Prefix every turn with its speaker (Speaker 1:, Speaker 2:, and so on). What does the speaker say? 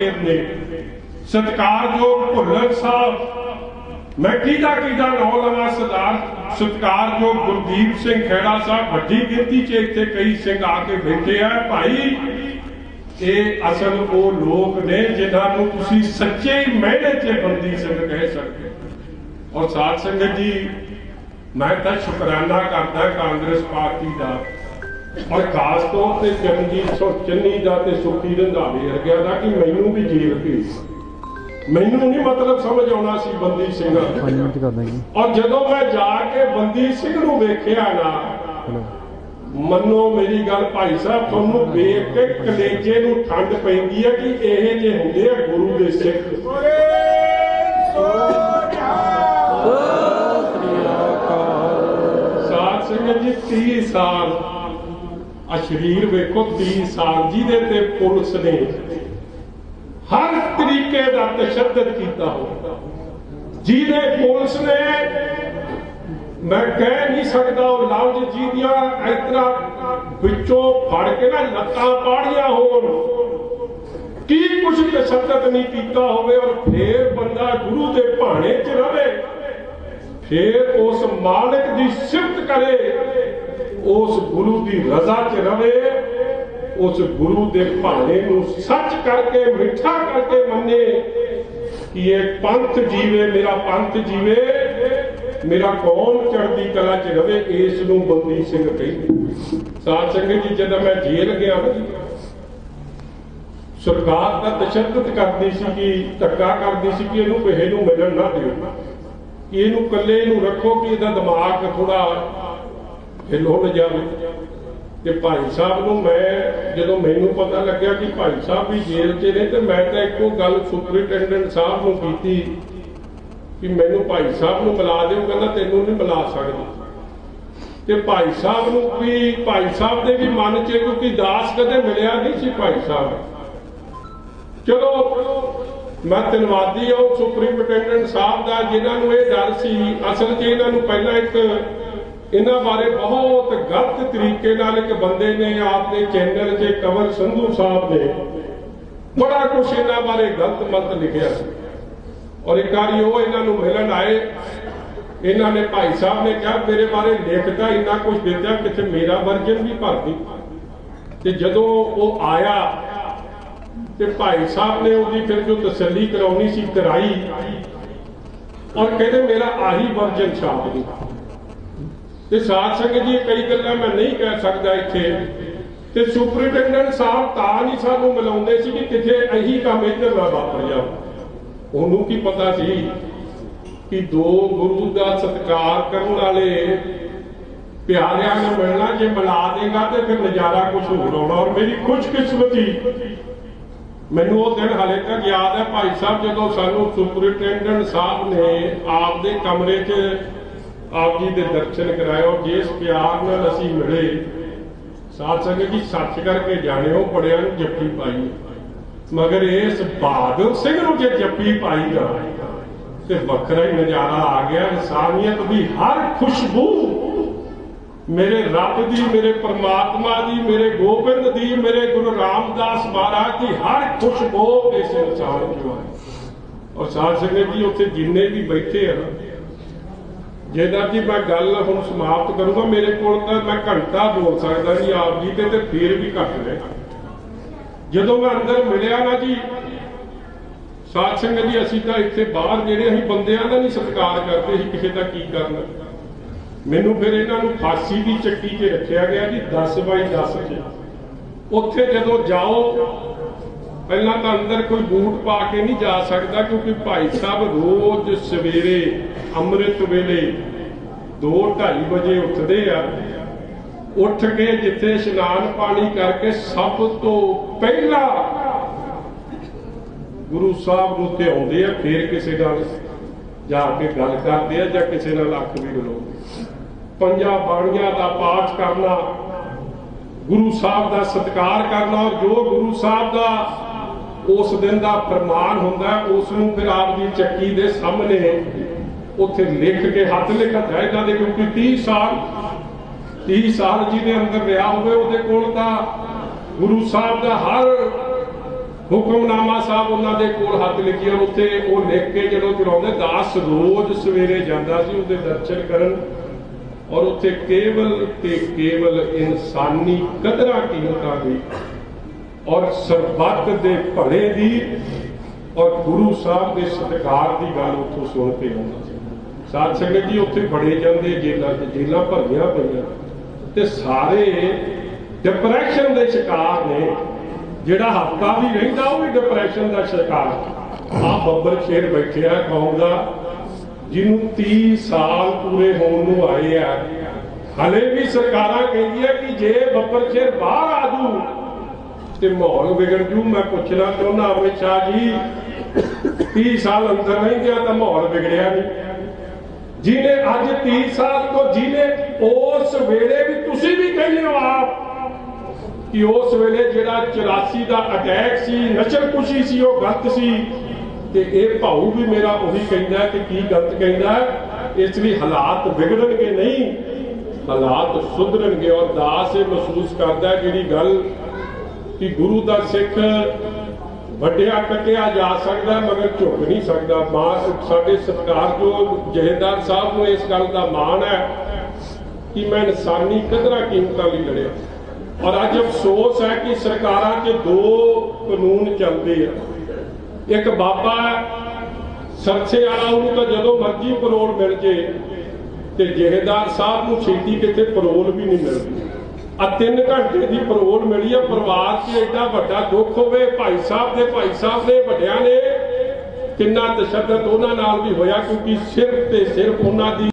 Speaker 1: ਨੇ। ਸਤਿਕਾਰਯੋਗ ਭੁੱਲਰ ਸਾਹਿਬ। ਮੈਂ ਕਿਹਦਾ ਕਿਹਦਾ ਨਾਮ ਲਵਾਂ ਸਰਦਾਰ? ਸਤਿਕਾਰਯੋਗ ਗੁਰਦੀਪ ਸਿੰਘ ਖੇੜਾ ਸਾਹਿਬ ਵੱਡੀ ਗਿਣਤੀ 'ਚ ਇੱਥੇ ਕਈ ਸਿੰਘ ਆ ਕੇ ਬੈਠੇ ਆ। ਭਾਈ ਇਹ ਅਸਲ ਉਹ ਲੋਕ ਨੇ ਜਿਨ੍ਹਾਂ ਨੂੰ ਤੁਸੀਂ ਸੱਚੇ ਮਿਹਨੇ 'ਚ ਬੰਦੀ ਸਿੰਘ ਕਹਿ ਸਕਦੇ ਔਰ ਸਾਧ ਸੰਗਤ ਜੀ, ਮੈਂ ਤਾਂ ਸ਼ੁਕਰਾਨਾ ਕਰਦਾ ਕਾਂਗਰਸ ਪਾਰਟੀ ਦਾ ਔਰ ਖਾਸ ਤੌਰ ਤੇ ਚਰਨਜੀਤ ਸਿੰਘ ਚੰਨੀ ਦਾ ਤੇ ਸੁਖੀ ਰੰਧਾਵੇ ਵਰਗਿਆਂ ਦਾ ਕਿ ਮੈਨੂੰ ਵੀ ਜੇਲ੍ਹ ਭੇਜ ਮੈਨੂੰ ਨਹੀਂ ਮਤਲਬ ਸਮਝ ਆਉਣਾ ਸੀ ਬੰਦੀ ਸਿੰਘ। ਔਰ ਜਦੋਂ ਮੈਂ ਜਾ ਕੇ ਬੰਦੀ ਸਿੰਘ ਨੂੰ ਵੇਖਿਆ ਨਾ ਮੰਨੋ ਮੇਰੀ ਗੱਲ ਭਾਈ ਸਾਹਿਬ ਤੁਹਾਨੂੰ ਵੇਖ ਕੇ ਕਲੇਜੇ ਨੂੰ ਠੰਡ ਪੈਂਦੀ ਹੈ ਕਿ ਇਹ ਜੇ ਹੁੰਦੇ ਆ ਗੁਰੂ ਦੇ ਸਿੱਖ। ਸਾਧ ਸੰਗਤ ਜੀ 30 ਸਾਲ ਆ ਸ਼ਰੀਰ ਵੇਖੋ 30 ਸਾਲ ਜਿਹਦੇ ਤੇ ਪੁਲਿਸ ਨੇ ਹਰ ਤਰੀਕੇ ਦਾ ਤਸ਼ੱਦਦ ਕੀਤਾ ਹੋ ਜਿਹਦੇ ਪੁਲਿਸ ਨੇ ਮੈਂ ਕਹਿ ਨਹੀਂ ਸਕਦਾ ਉਹ ਲਫ਼ਜ਼ ਜਿਹਦੀਆਂ ਇਤਨਾ ਵਿੱਚੋਂ ਫੜ ਕੇ ਨਾ ਲੱਤਾਂ ਪਾੜੀਆਂ ਹੋਣ। ਕੀ ਕੁਝ ਤਸ਼ੱਦਦ ਨਹੀਂ ਕੀਤਾ ਹੋਵੇ ਔਰ ਫੇਰ ਬੰਦਾ ਗੁਰੂ ਦੇ ਭਾਣੇ 'ਚ ਰਵੇ। ਫੇਰ ਉਸ ਮਾਲਕ ਦੀ ਸਿਫਤ ਕਰੇ, ਉਸ ਗੁਰੂ ਦੀ ਰਜ਼ਾ 'ਚ ਰਵੇ, ਉਸ ਗੁਰੂ ਦੇ ਭਾਣੇ ਨੂੰ ਸੱਚ ਕਰਕੇ, ਮਿੱਠਾ ਕਰਕੇ ਮੰਨੇ ਕਿ ਇਹ ਪੰਥ ਜੀਵੇ, ਮੇਰਾ ਪੰਥ ਜੀਵੇ, ਮੇਰਾ ਕੌਮ ਚੜ੍ਹਦੀ ਕਲਾ 'ਚ ਰਵੇ, ਇਸ ਨੂੰ ਬੰਦੀ ਸਿੰਘ ਕਹਿੰਦੇ ਸਾਧ ਸੰਗਤ ਜੀ, ਜਦੋਂ ਮੈਂ ਜੇਲ੍ਹ ਗਿਆ, ਸਰਕਾਰ ਦਾ ਤਸ਼ੱਦਦ ਕਰਦੀ ਸੀ ਕਿ ਧੱਕਾ ਕਰਦੀ ਸੀ ਕਿ ਇਹਨੂੰ ਕਿਸੇ ਨੂੰ ਮਿਲਣ ਨਾ ਦਿਓ। ਕਿ ਇਹਨੂੰ ਇਕੱਲੇ ਨੂੰ ਰੱਖੋ ਕਿ ਇਹਦਾ ਦਿਮਾਗ ਥੋੜਾ ਹਿੱਲੋ ਨਾ ਜਾਵੇ। ਤੇ ਭਾਈ ਸਾਹਿਬ ਨੂੰ ਮੈਂ ਜਦੋਂ ਮੈਨੂੰ ਪਤਾ ਲੱਗਿਆ ਕਿ ਭਾਈ ਸਾਹਿਬ ਵੀ ਜੇਲ੍ਹ 'ਚ ਨੇ, ਤੇ ਮੈਂ ਤਾਂ ਇੱਕੋ ਗੱਲ ਸੁਪਰਿੰਟੈਂਡੈਂਟ ਸਾਹਿਬ ਨੂੰ ਕੀਤੀ ਕਿ ਮੈਨੂੰ ਭਾਈ ਸਾਹਿਬ ਨੂੰ ਮਿਲਾ ਦਿਓ। ਕਹਿੰਦਾ ਤੈਨੂੰ ਨਹੀਂ ਮਿਲਾ ਸਕਦਾ। ਤੇ ਭਾਈ ਸਾਹਿਬ ਨੂੰ ਵੀ, ਭਾਈ ਸਾਹਿਬ ਦੇ ਵੀ ਮਨ 'ਚ ਕਿਉਂਕਿ ਦਾਸ ਕਦੇ ਮਿਲਿਆ ਨਹੀਂ ਸੀ ਭਾਈ ਸਾਹਿਬ। ਚਲੋ ਮੈਂ ਧੰਨਵਾਦੀ ਹਾਂ ਸੁਪਰਿੰਟੈਂਡੈਂਟ ਸਾਹਿਬ ਦਾ, ਜਿਨ੍ਹਾਂ ਨੂੰ ਇਹ ਡਰ ਸੀ। ਅਸਲ 'ਚ ਇਹਨਾਂ ਨੂੰ ਪਹਿਲਾਂ ਇੱਕ ਇਹਨਾਂ ਬਾਰੇ ਬਹੁਤ ਗਲਤ ਤਰੀਕੇ ਨਾਲ ਇੱਕ ਬੰਦੇ ਨੇ ਆਪਦੇ ਚੈਨਲ 'ਤੇ ਕਵਰ ਸੰਧੂ ਸਾਹਿਬ ਨੇ ਬੜਾ ਕੁਝ ਇਹਨਾਂ ਬਾਰੇ ਗਲਤ ਮਤ ਲਿਖਿਆ ਸੀ। ਔਰ ਇੱਕ ਵਾਰੀ ਉਹ ਇਹਨਾਂ ਨੂੰ ਮਿਲਣ ਆਏ। ਇਹਨਾਂ ਨੇ ਭਾਈ ਸਾਹਿਬ ਨੇ ਕਿਹਾ, ਮੇਰੇ ਬਾਰੇ ਲਿਖਦਾ ਇੰਨਾ ਕੁਝ ਦਿੱਤਾ, ਕਿਤੇ ਮੇਰਾ ਵਰਜਨ ਵੀ ਭਰ ਦੀ ਤੇ ਜਦੋਂ ਉਹ ਆਇਆ ਤੇ ਭਾਈ ਸਾਹਿਬ ਨੇ ਉਹਦੀ ਫਿਰ ਜੋ ਤਸੱਲੀ ਕਰਾਉਣੀ ਸੀ, ਕਰਾਈ। ਔਰ ਕਹਿੰਦੇ ਮੇਰਾ ਆਹੀ ਵਰਜਨ ਛਾਪ ਤੇ ਸਾਧ ਸੰਗਤ ਜੀ ਕਈ ਗੱਲਾਂ ਮੈਂ ਨਹੀਂ ਕਹਿ ਸਕਦਾ ਇੱਥੇ। ਤੇ ਸੁਪਰਿੰਟੈਂਡੈਂਟ ਸਾਹਿਬ ਤਾਂ ਨਹੀਂ ਸਾਨੂੰ ਮਿਲਾਉਂਦੇ ਸੀ ਕਿ ਕਿਤੇ ਇਹੀ ਕੰਮ ਇੱਧਰ ਨਾ ਵਾਪਰ ਜਾ ਉਹਨੂੰ ਕੀ ਪਤਾ ਸੀ ਕਿ ਦੋ ਗੁਰੂ ਦਾ ਸਤਿਕਾਰ ਕਰਨ ਵਾਲੇ ਪਿਆਰਿਆਂ ਨੂੰ ਮਿਲਣਾ ਜੇ ਮਿਲਾ ਦੇਗਾ ਤੇ ਫਿਰ ਨਜ਼ਾਰਾ ਕੁਝ ਹੋਰ ਆਉਣਾ। ਔਰ ਮੇਰੀ ਖੁਸ਼ਕਿਸਮਤੀ ਮੈਨੂੰ ਉਹ ਦਿਨ ਹਾਲੇ ਤੱਕ ਯਾਦ ਹੈ ਭਾਈ ਸਾਹਿਬ, ਜਦੋਂ ਸਾਨੂੰ ਸੁਪਰਿੰਟੈਂਡੈਂਟ ਸਾਹਿਬ ਨੇ ਆਪਦੇ ਕਮਰੇ 'ਚ ਆਪ ਜੀ ਦੇ ਦਰਸ਼ਨ ਕਰਾਏ ਔਰ ਜਿਸ ਪਿਆਰ ਨਾਲ ਅਸੀਂ ਮਿਲੇ। ਸਾਧ ਸੰਗਤ ਜੀ, ਸੱਚ ਕਰਕੇ ਜਾਣਿਓ ਬੜਿਆਂ ਨੂੰ ਜੱਫੀ ਪਾਈ। ਮਗਰ ਇਸ ਬਹਾਦਰ ਸਿੰਘ ਨੂੰ ਜੇ ਜੱਫੀ ਪਾਈ ਨਾ ਤੇ ਵੱਖਰਾ ਹੀ ਨਜ਼ਾਰਾ ਆ ਗਿਆ। ਇਨਸਾਨੀਅਤ ਦੀ ਹਰ ਖੁਸ਼ਬੂ ਮੇਰੇ ਰੱਬ ਦੀ, ਮੇਰੇ ਪਰਮਾਤਮਾ ਦੀ, ਮੇਰੇ ਗੋਬਿੰਦ ਦੀ, ਮੇਰੇ ਗੁਰੂ ਰਾਮਦਾਸ ਮਹਾਰਾਜ ਦੀ, ਹਰ ਖੁਸ਼ਬੂ ਇਸ ਇਨਸਾਨ ਚੋਂ ਹੈ ਔਰ ਸਾਧ ਸੰਗਤ ਜੀ, ਉੱਥੇ ਜਿੰਨੇ ਵੀ ਬੈਠੇ ਆ ਨਾ ਜਿਹਦਾ ਜੀ ਮੈਂ ਗੱਲ ਹੁਣ ਸਮਾਪਤ ਕਰੂੰਗਾ, ਮੇਰੇ ਕੋਲ ਤਾਂ ਮੈਂ ਘੰਟਾ ਬੋਲ ਸਕਦਾ ਜੀ ਆਪ ਜੀ ਤੇ ਤੇ ਫੇਰ ਵੀ ਘੱਟ ਨੇ। ਜਦੋਂ ਮੈਂ ਅੰਦਰ ਮਿਲਿਆ ਨਾ ਜੀ, ਸਾਧ ਸੰਗਤ ਜੀ, ਅਸੀਂ ਤਾਂ ਇੱਥੇ ਬਾਹਰ ਜਿਹੜੇ ਅਸੀਂ ਬੰਦਿਆਂ ਦਾ ਨਹੀਂ ਸਤਿਕਾਰ ਕਰਦੇ ਸੀ ਕਿਸੇ ਦਾ ਕੀ ਕਰਨਾ। ਮੈਨੂੰ ਫਿਰ ਇਹਨਾਂ ਨੂੰ ਫਾਂਸੀ ਦੀ ਚੱਕੀ 'ਚ ਰੱਖਿਆ ਗਿਆ ਜੀ 10 ਬਾਈ 10 'ਚ। ਉੱਥੇ ਜਦੋਂ ਜਾਓ, ਪਹਿਲਾਂ ਤਾਂ ਅੰਦਰ ਕੋਈ ਬੂਟ ਪਾ ਕੇ ਨਹੀਂ ਜਾ ਸਕਦਾ, ਕਿਉਂਕਿ ਭਾਈ ਸਾਹਿਬ ਰੋਜ਼ ਸਵੇਰੇ ਅੰਮ੍ਰਿਤ ਵੇਲੇ 2:30 ਵਜੇ ਉੱਠਦੇ ਆ। ਉੱਠ ਕੇ ਜਿੱਥੇ ਇਸ਼ਨਾਨ ਪਾਣੀ ਕਰਕੇ ਸਭ ਤੋਂ ਪਹਿਲਾਂ ਗੁਰੂ ਸਾਹਿਬ ਨੂੰ ਤੇ ਆਉਂਦੇ ਆ, ਫਿਰ ਕਿਸੇ ਨਾਲ ਜਾ ਕੇ ਗੱਲ ਕਰਦੇ ਆ ਜਾਂ ਕਿਸੇ ਨਾਲ ਅੱਖ ਵੀ ਮਿਲਾਉਂਦੇ ਪੰਜਾਂ ਬਾਣੀਆਂ ਦਾ ਪਾਠ ਕਰਨਾ, ਗੁਰੂ ਸਾਹਿਬ ਦਾ ਸਤਿਕਾਰ ਕਰਨਾ ਔਰ ਜੋ ਗੁਰੂ ਸਾਹਿਬ ਦਾ ਉਸ ਦਿਨ ਦਾ ਫਰਮਾਨ ਹੁੰਦਾ ਉਸ ਨੂੰ ਫਿਰ ਆਪ ਦੀ ਚੱਕੀ ਦੇ ਸਾਹਮਣੇ ਉੱਥੇ ਲਿਖ ਕੇ ਹੱਥ ਲਿਖਤ ਹੈ ਦੇ ਕਿਉਂਕਿ 30 ਸਾਲ 30 ਸਾਲ ਜਿਹਦੇ ਅੰਦਰ ਰਿਹਾ ਹੋਵੇ ਉਹਦੇ ਕੋਲ ਤਾਂ ਗੁਰੂ ਸਾਹਿਬ ਦਾ ਹਰ ਹੁਕਮਨਾਮਾ ਸਾਹਿਬ ਉਹਨਾਂ ਦੇ ਕੋਲ ਹੱਥ ਲਿਖਿਆ, ਉੱਥੇ ਉਹ ਲਿਖ ਕੇ ਜਦੋਂ ਚਲਾਉਂਦੇ, ਦਾਸ ਰੋਜ਼ ਸਵੇਰੇ ਜਾਂਦਾ ਸੀ ਉਹਦੇ ਦਰਸ਼ਨ ਕਰਨ। ਔਰ ਉੱਥੇ ਕੇਵਲ ਤੇ ਕੇਵਲ ਇਨਸਾਨੀ ਕਦਰਾਂ ਕੀਮਤਾਂ ਦੀ ਔਰ ਸਰਬੱਤ ਦੇ ਭਲੇ ਦੀ ਔਰ ਗੁਰੂ ਸਾਹਿਬ ਦੇ ਸਤਿਕਾਰ ਦੀ ਗੱਲ ਉੱਥੋਂ ਸੁਣ ਕੇ ਆਉਂਦਾ ਸੀ। ਸਾਧ ਸੰਗਤ ਜੀ, ਉੱਥੇ ਬੜੇ ਜਾਂਦੇ, ਜੇਲਾਂ ਤੇ ਜੇਲਾਂ ਭਰੀਆਂ ਪਈਆਂ ਤੇ ਸਾਰੇ ਡਿਪਰੈਸ਼ਨ ਦੇ ਸ਼ਿਕਾਰ ਨੇ। ਜਿਹੜਾ ਹਫਤਾ ਵੀ ਰਹਿੰਦਾ, ਉਹ ਵੀ ਡਿਪਰੈਸ਼ਨ ਦਾ ਸ਼ਿਕਾਰ। ਆ ਬੱਬਰ ਸ਼ੇਰ ਬੈਠਿਆ, ਕੌਮ ਦਾ ਜਿਹਨੂੰ 30 ਸਾਲ ਪੂਰੇ ਹੋਣ ਨੂੰ ਆਏ ਆ। ਹਲੇ ਵੀ ਸਰਕਾਰਾਂ ਕਹਿੰਦੀਆਂ ਕਿ ਜੇ ਬੱਬਰ ਸ਼ੇਰ ਬਾਹਰ ਆ ਜੂ ਤੇ ਮਾਹੌਲ ਵਿਗੜ ਜੂ ਮੈਂ ਪੁੱਛਣਾ ਚਾਹੁੰਦਾ ਅਮਿਤ ਸ਼ਾਹ ਜੀ 30 ਸਾਲ ਅੰਦਰ ਨਹੀਂ ਗਿਆ ਤਾਂ ਮਾਹੌਲ ਵਿਗੜਿਆ ਨਹੀਂ। ਜਿਹਨੇ ਅੱਜ 30 ਸਾਲ ਤੋਂ ਜਿਹਨੇ ਉਸ ਵੇਲੇ ਵੀ ਤੁਸੀਂ ਵੀ ਕਹਿੰਦੇ ਹੋ ਆਪ ਕਿ ਉਸ ਵੇਲੇ ਜਿਹੜਾ 84 ਦਾ ਅਟੈਕ ਸੀ, ਨਸ਼ਰਕੁਸ਼ੀ ਸੀ, ਉਹ ਗਲਤ ਸੀ। ਤੇ ਇਹ ਭਾਊ ਵੀ ਮੇਰਾ ਉਹੀ ਕਹਿੰਦਾ ਕਿ ਕੀ ਗਲਤ ਕਹਿੰਦਾ ਇਸ ਲਈ ਹਾਲਾਤ ਵਿਗੜਨਗੇ ਨਹੀਂ, ਹਾਲਾਤ ਸੁਧਰਨਗੇ ਔਰ ਦਾਸ ਇਹ ਮਹਿਸੂਸ ਕਰਦਾ ਜਿਹੜੀ ਗੱਲ ਕਿ ਗੁਰੂ ਦਾ ਸਿੱਖ ਵੱਡਿਆ ਕੱਟਿਆ ਜਾ ਸਕਦਾ ਮਗਰ ਝੁਕ ਨਹੀਂ ਸਕਦਾ। ਮਾਂ ਸਾਡੇ ਸਤਿਕਾਰਯੋਗ ਜਹੇਦਾਰ ਸਾਹਿਬ ਨੂੰ ਇਸ ਗੱਲ ਦਾ ਮਾਣ ਹੈ ਕਿ ਮੈਂ ਇਨਸਾਨੀ ਕਦਰਾਂ ਕੀਮਤਾਂ ਲਈ ਲੜਿਆ। ਔਰ ਅੱਜ ਅਫਸੋਸ ਹੈ ਕਿ ਸਰਕਾਰਾਂ 'ਚ ਦੋ ਕਾਨੂੰਨ ਚੱਲਦੇ ਆ। ਇੱਕ ਬਾਬਾ ਸਰਸੇ ਵਾਲਾ, ਉਹਨੂੰ ਤਾਂ ਜਦੋਂ ਮਰਜ਼ੀ ਪਰੋਲ ਮਿਲ ਜੇ, ਤੇ ਜਹੇਦਾਰ ਸਾਹਿਬ ਨੂੰ ਛੇਤੀ ਕਿਤੇ ਪਰੋਲ ਵੀ ਨਹੀਂ ਮਿਲਦੀ। ਆ 3 ਘੰਟੇ ਦੀ ਪਰੋਲ ਮਿਲੀ ਆ, ਪਰਿਵਾਰ 'ਚ ਐਡਾ ਵੱਡਾ ਦੁੱਖ ਹੋਵੇ, ਭਾਈ ਸਾਹਿਬ ਦੇ, ਭਾਈ ਸਾਹਿਬ ਦੇ ਵੱਡਿਆਂ ਨੇ ਕਿੰਨਾ ਤਸ਼ੱਦਦ ਉਹਨਾਂ ਨਾਲ ਵੀ ਹੋਇਆ, ਕਿਉਂਕਿ ਸਿਰਫ ਤੇ ਸਿਰਫ ਉਹਨਾਂ ਦੀ